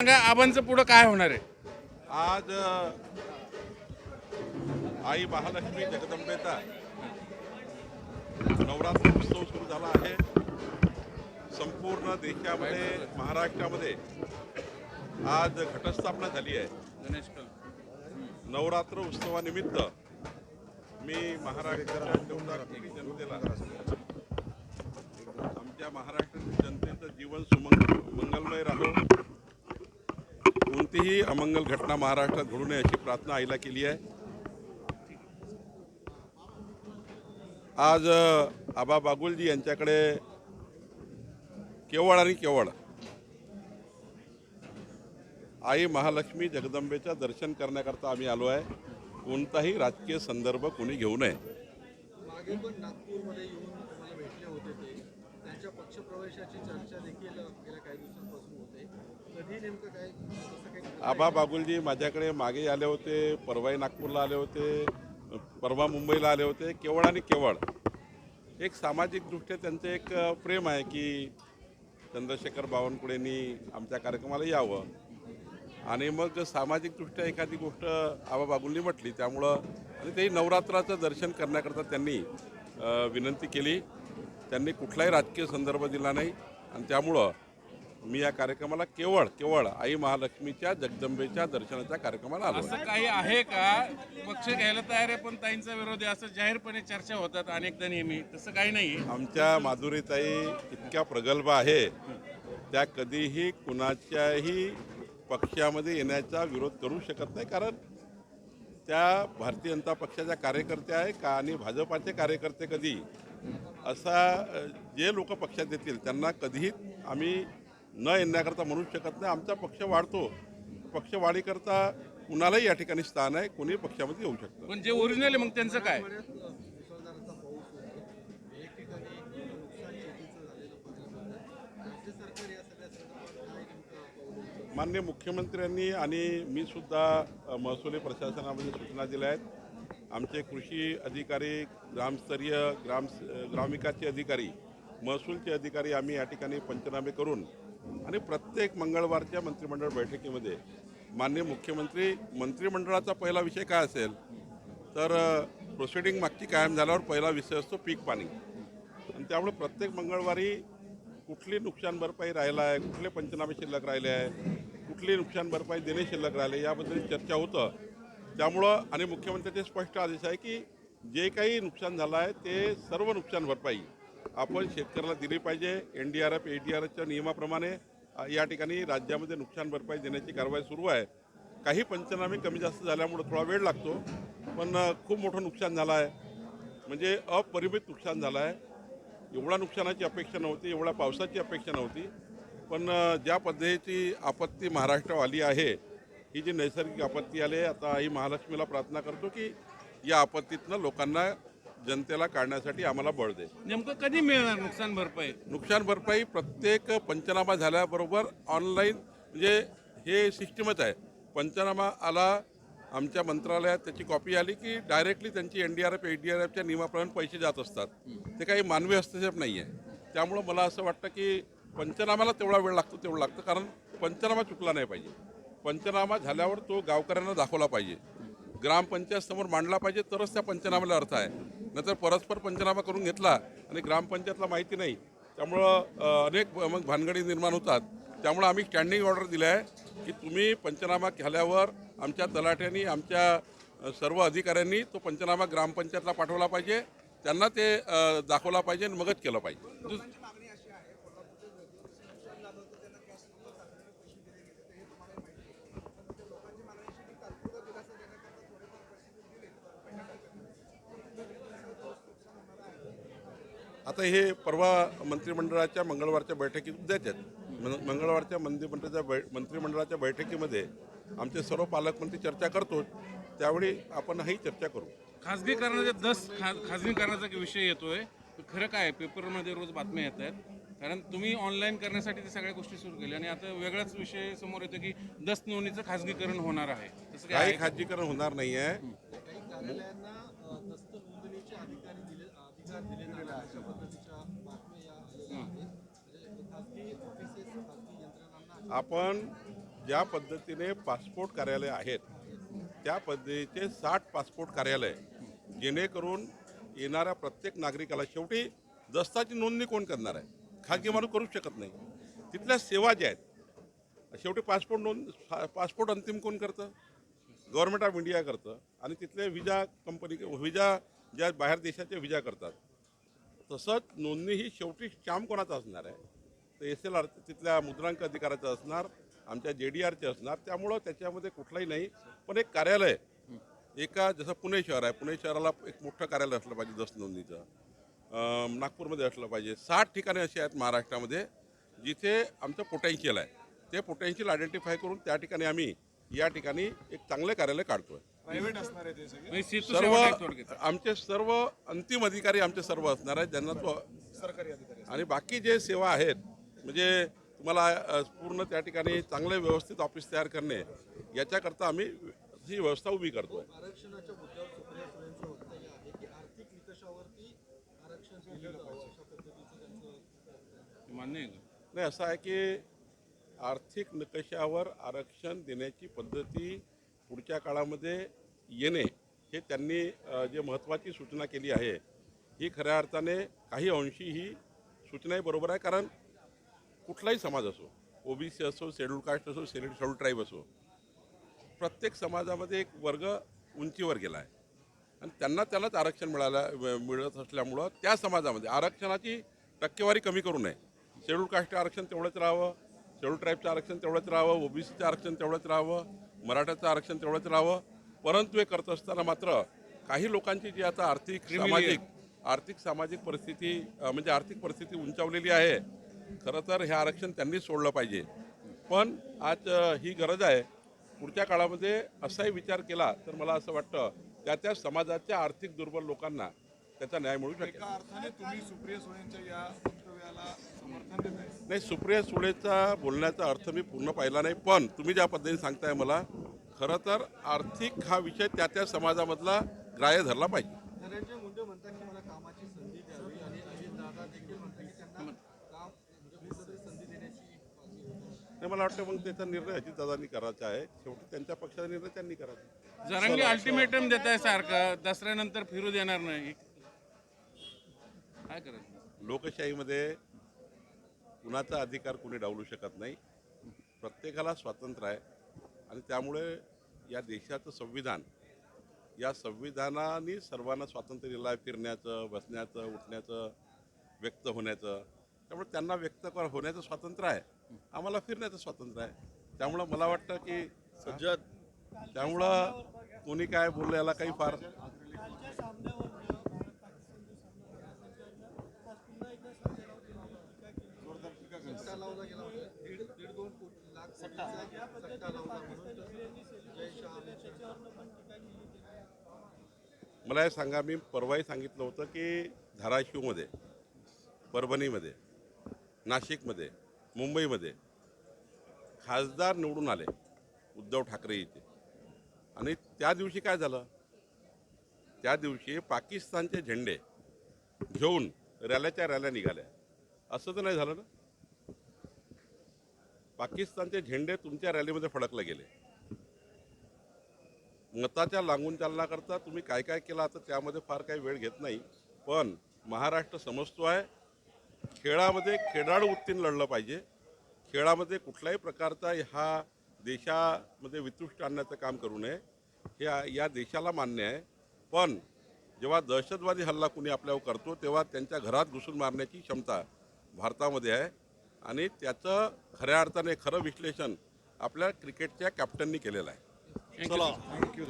सांगा आबांचं पुढं काय होणार आहे? आज अ, आई महालक्ष्मी जगदंबेचा नवरात्र उत्सव सुरू झाला आहे. संपूर्ण देशामध्ये महाराष्ट्रामध्ये आज घटस्थापना झाली आहे. गणेश कल. नवरात्र उत्सवानिमित्त मी महाराष्ट्राच्या कोटी जनतेला आमच्या महाराष्ट्रातील जनतेचं जीवन सुमंग मंगलमय राहो. कोणतीही अमंगल घटना महाराष्ट्रात घडू नये अशी प्रार्थना आईला केली आहे. आज आबा बागुलजी यांच्याकडे केवळ आणि केवळ आई महालक्ष्मी जगदंबेचं दर्शन करण्याकरता आम्ही आलो आहे. कोणताही राजकीय संदर्भ कोणी घेऊ नये. त्यांच्या पक्षप्रवेशाची चर्चा देखील गेल्या काही दिवसांपासून होते. कधी नेमकं काय कसं काही आबा बागुलजी माझ्याकडे मागे आले होते परवाही नागपूरला आले होते परवा मुंबईला आले होते केवळ आणि केवळ. एक सामाजिकदृष्ट्या त्यांचं एक प्रेम आहे की चंद्रशेखर बावनकुळेंनी आमच्या कार्यक्रमाला यावं. आणि मग सामाजिकदृष्ट्या एखादी गोष्ट आबा बागुलनी म्हटली त्यामुळं आणि तेही नवरात्राचं दर्शन करण्याकरता त्यांनी विनंती केली. त्यांनी कुठलाही राजकीय संदर्भ दिला नाही. आणि त्यामुळं मी या कार्यक्रमाला केवळ केवळ आई महालक्ष्मीच्या जगदंबेच्या दर्शनाच्या कार्यक्रमाला आलो. असं काही आहे का? पक्ष घ्यायला तयार आहे पण ताईंचा विरोध आहे असं जाहीरपणे चर्चा होतात अनेकदा नेहमी. तसं काही नाही आमच्या माधुरीताई इतक्या प्रगल्भ आहे. त्या कधीही कुणाच्याही पक्षामध्ये येण्याचा विरोध करू शकत नाही कारण त्या भारतीय जनता पक्षाच्या कार्यकर्त्या आहे का? आणि भाजपाचे कार्यकर्ते कधी? असा जे लोक पक्षात येतील त्यांना कधीही आम्ही न येण्याकरता म्हणू शकत नाही. आमचा पक्ष वाढतो. पक्ष वाढीकरता कुणालाही या ठिकाणी स्थान आहे कोणी पक्षामध्ये येऊ शकतं. पण जे ओरिजिनल आहे मग त्यांचं काय? मराठवाड्यात अ, मुसळधाराचा पाऊस होतो एक ठिकाणी नुकसान शेतीचं झालेलं पाहायला मिळतं राज्य सरकार या सगळ्या संदर्भात काय नेमकं पाऊल उचलतं? माननीय मुख्यमंत्र्यांनी आणि मी सुद्धा महसुली प्रशासनामध्ये सूचना दिल्या आहेत. आमचे कृषी अधिकारी ग्रामस्तरीय ग्राम ग्रामविकासचे अधिकारी महसूलचे अधिकारी आम्ही या ठिकाणी पंचनामे करून आणि प्रत्येक मंगळवारच्या मंत्रिमंडळ बैठकीमध्ये माननीय मुख्यमंत्री मंत्रिमंडळाचा पहिला विषय काय असेल? तर प्रोसिडिंग मागची कायम झाल्यावर पहिला विषय असतो पीक पाणी. आणि त्यामुळे प्रत्येक मंगळवारी कुठली नुकसान भरपाई राहिला आहे कुठले पंचनामे शिल्लक राहिले आहे कुठली नुकसान भरपाई देणे शिल्लक राहिले याबद्दल चर्चा होतं. त्यामुळं आणि मुख्यमंत्र्यांचे स्पष्ट आदेश आहे की जे काही नुकसान झालं आहे ते सर्व नुकसान भरपाई आपण शेतकऱ्याला दिली पाहिजे. N D R F A D R एफच्या नियमाप्रमाणे या ठिकाणी राज्यामध्ये नुकसान भरपाई देण्याची कारवाई सुरू आहे. काही पंचनामे कमी जास्त झाल्यामुळं थोडा वेळ लागतो पण खूप मोठं नुकसान झालं आहे. म्हणजे अपरिमित नुकसान झालं आहे. एवढ्या नुकसानाची अपेक्षा नव्हती एवढ्या पावसाची अपेक्षा नव्हती. पण ज्या पद्धतीची आपत्ती महाराष्ट्रावर आली आहे ही जी नैसर्गिक आपत्ती आली आहे आता आई महालक्ष्मीला प्रार्थना करतो की या आपत्तीतनं लोकांना जनतेला काढण्यासाठी आम्हाला बळ दे. नेमकं कधी मिळणार नुकसान भरपाई? नुकसान भरपाई प्रत्येक पंचनामा झाल्याबरोबर ऑनलाईन म्हणजे हे सिस्टीमच आहे. पंचनामा आला आमच्या मंत्रालयात त्याची कॉपी आली की डायरेक्टली त्यांची N D R F A D R एफच्या नियमाप्रमाणे पैसे जात असतात. ते काही मानवी हस्तक्षेप नाही आहे त्यामुळं मला असं वाटतं की पंचनामाला तेवढा वेळ लागतो तेवढं लागतं. कारण पंचनामा चुकला नाही पाहिजे. पंचनामा झाल्यावर तो गावकऱ्यांना दाखवला पाहिजे. ग्रामपंचायत समोर मांडला पाहिजे तरच त्या पंचनाम्याला अर्थ आहे. नंतर परस्पर पंचनामा करून घेतला आणि ग्रामपंचायतला माहिती नाही. त्यामुळं अनेक मग भानगडी निर्माण होतात. त्यामुळं आम्ही स्टँडिंग ऑर्डर दिली आहे की तुम्ही पंचनामा झाल्यावर आमच्या तलाठ्यांनी आमच्या सर्व अधिकाऱ्यांनी तो पंचनामा ग्रामपंचायतला पाठवला पाहिजे. त्यांना ते दाखवला पाहिजे आणि मगच केलं पाहिजे. आता हे परवा मंत्रिमंडळाच्या मंगळवारच्या बैठकीत उद्याच आहेत. मंगळवारच्या मंत्रिमंडळाच्या बै मंत्रिमंडळाच्या बैठकीमध्ये आमचे सर्व पालकमंत्री चर्चा करतो त्यावेळी आपण ही चर्चा करू. खाजगीकरणाचे दस खा खाजगीकरणाचा विषय येतोय. खरं काय पेपरमध्ये रोज बातम्या येत आहेत. कारण तुम्ही ऑनलाईन करण्यासाठी ते सगळ्या गोष्टी सुरू केल्या. आणि आता वेगळाच विषय समोर येतो की दस नोंदणीचं खाजगीकरण होणार आहे. तसं काही खाजगीकरण होणार नाही आहे काही कार्यालयांना अ, दस्त नोंदणीचे अधिकारी दिले अधिकार दिले जाणार अशा पद्धतीच्या बातम्या या आलेल्या आहेत म्हणजे खासगी ऑफिसेस खासगी यंत्रणांना आपण ज्या पद्धतीने पासपोर्ट कार्यालय आहेत त्या पद्धतीचे साठ पासपोर्ट कार्यालय जेणेकरून येणाऱ्या प्रत्येक नागरिकाला शेवटी दस्ताची नोंदणी कोण करणार आहे? खाजगी माणूस करू शकत नाही. तिथल्या सेवा ज्या आहेत शेवटी पासपोर्ट नोंद पासपोर्ट अंतिम कोण करतं? गव्हर्नमेंट ऑफ इंडिया करतं. आणि तिथले विजा कंपनी विजा ज्या बाहेर देशाचे विजा करतात तसंच नोंदणी ही शेवटी श्याम कोणाचा असणार आहे? तर एस एल आर तिथल्या मुद्रांक अधिकाराचं असणार आमच्या जे डी आरचे असणार त्यामुळं त्याच्यामध्ये कुठलाही नाही. पण एक कार्यालय एका जसं पुणे शहर आहे पुणे शहराला एक मोठं कार्यालय असलं पाहिजे दस्त नोंदणीचं. नागपूरमध्ये असलं पाहिजे. साठ ठिकाणे अशी आहेत महाराष्ट्रामध्ये जिथे आमचं पोटेन्शियल आहे. ते पोटेन्शियल आयडेंटिफाय करून त्या ठिकाणी आम्ही या ठिकाणी एक चांगलं कार्यालय काढतोय. प्रायव्हेट असणार आहे ते सगळे? म्हणजे सर्व आमचे सर्व अंतिम अधिकारी आमचे सर्व असणार आहेत ज्यांना तो सरकारी अधिकारी. आणि बाकी जे सेवा आहेत म्हणजे तुम्हाला पूर्ण त्या ठिकाणी चांगले व्यवस्थित ऑफिस तयार करणे याच्याकरता आम्ही ही व्यवस्था उभी करतोय आरक्षणाच्या मुद्द्यावर सुप्रिया सुळेंचं वक्तव्य आहे की आर्थिक निकषावरती आरक्षण दिलं जावं अशा पद्धतीचं त्यांचं मान्य आहे का? नाही असं आहे की आर्थिक निकषावर आरक्षण देण्याची पद्धती पुढच्या काळामध्ये येणे हे त्यांनी जे महत्त्वाची सूचना केली आहे ही खऱ्या अर्थाने काही अंशी ही सूचनाही बरोबर आहे. कारण कुठलाही समाज असो ओबीसी असो शेड्यूल कास्ट असो शेड्यूल शेड्यूल ट्राईब असो प्रत्येक समाजामध्ये एक वर्ग उंचीवर गेला आहे आणि त्यांना त्यालाच आरक्षण मिळालं मिळत असल्यामुळं त्या समाजामध्ये आरक्षणाची टक्केवारी कमी करू नये. शेड्यूल कास्टचं आरक्षण तेवढंच राहावं शेड्यूल ट्राईबचं आरक्षण तेवढंच राहावं ओबीसीचं आरक्षण तेवढंच राहावं मराठाचं आरक्षण तेवढंच राहावं. परंतु हे करत असताना मात्र काही लोकांची जी आता आर्थिक सामाजिक आर्थिक सामाजिक परिस्थिती म्हणजे आर्थिक परिस्थिती उंचावलेली आहे. खरं तर हे आरक्षण त्यांनीच सोडलं पाहिजे. पण आज ही गरज आहे. पुढच्या काळामध्ये असाही विचार केला तर मला असं वाटतं त्या त्या समाजाच्या आर्थिक दुर्बल लोकांना त्याचा न्याय मिळू शकेल. नाही सुप्रिया सुळेचा बोलण्याचा अर्थ मी पूर्ण पाहिला नाही पण तुम्ही ज्या पद्धतीने सांगताय मला खरं तर आर्थिक हा विषय त्या त्या समाजामधला ग्राह्य धरला पाहिजे धनंजय मुंडे म्हणतात की मला कामाची संधी द्यावी आणि अजित दादा देखील म्हणतात की त्यांना काम म्हणजे कुठेतरी संधी देण्याची बाजू होती. नाही मला वाटतं मग त्याचा निर्णय अजितदादांनी करायचा आहे. शेवटी त्यांच्या पक्षाचा निर्णय त्यांनी करायचा जरांगी अल्टिमेटम देत आहे सारखं. दसऱ्यानंतर फिरू देणार नाही. काय करायचं? लोकशाहीमध्ये कुणाचा अधिकार कुणी डावलू शकत नाही. प्रत्येकाला स्वातंत्र्य आहे. आणि त्यामुळे या देशाचं संविधान या संविधानाने सर्वांना स्वातंत्र्य दिलं आहे फिरण्याचं बसण्याचं उठण्याचं व्यक्त होण्याचं. त्यामुळे त्यांना व्यक्त कर होण्याचं स्वातंत्र्य आहे. आम्हाला फिरण्याचं स्वातंत्र्य आहे. त्यामुळं मला वाटतं की सज्जत त्यामुळं कोणी काय बोललं याला काही फार मला हे सांगा मी परवाही सांगितलं होतं की धाराशिवमध्ये परभणीमध्ये नाशिकमध्ये मुंबईमध्ये खासदार निवडून आले उद्धव ठाकरे इथे. आणि त्या दिवशी काय झालं? त्या दिवशी पाकिस्तानचे झेंडे घेऊन रॅल्याच्या रॅल्या निघाल्या. असं तर नाही झालं ना? पाकिस्तानचे झेंडे तुमच्या रॅलीमध्ये फडकले गेले. मताच्या लागून चालण्याकरता तुम्ही काय काय केलं? आता त्यामध्ये फार काही वेळ घेत नाही. पण महाराष्ट्र समजतो आहे. खेळामध्ये खेळाडू वृत्तीने लढलं पाहिजे. खेळामध्ये कुठल्याही प्रकारचा हा देशामध्ये वितुष्ट आणण्याचं काम करू नये. हे या देशाला मान्य आहे. पण जेव्हा दहशतवादी हल्ला कुणी आपल्यावर करतो तेव्हा त्यांच्या घरात घुसून मारण्याची क्षमता भारतामध्ये आहे. आणि त्याचं खऱ्या अर्थाने खरं विश्लेषण आपल्या क्रिकेटच्या कॅप्टननी केलेलं आहे. थँक्यू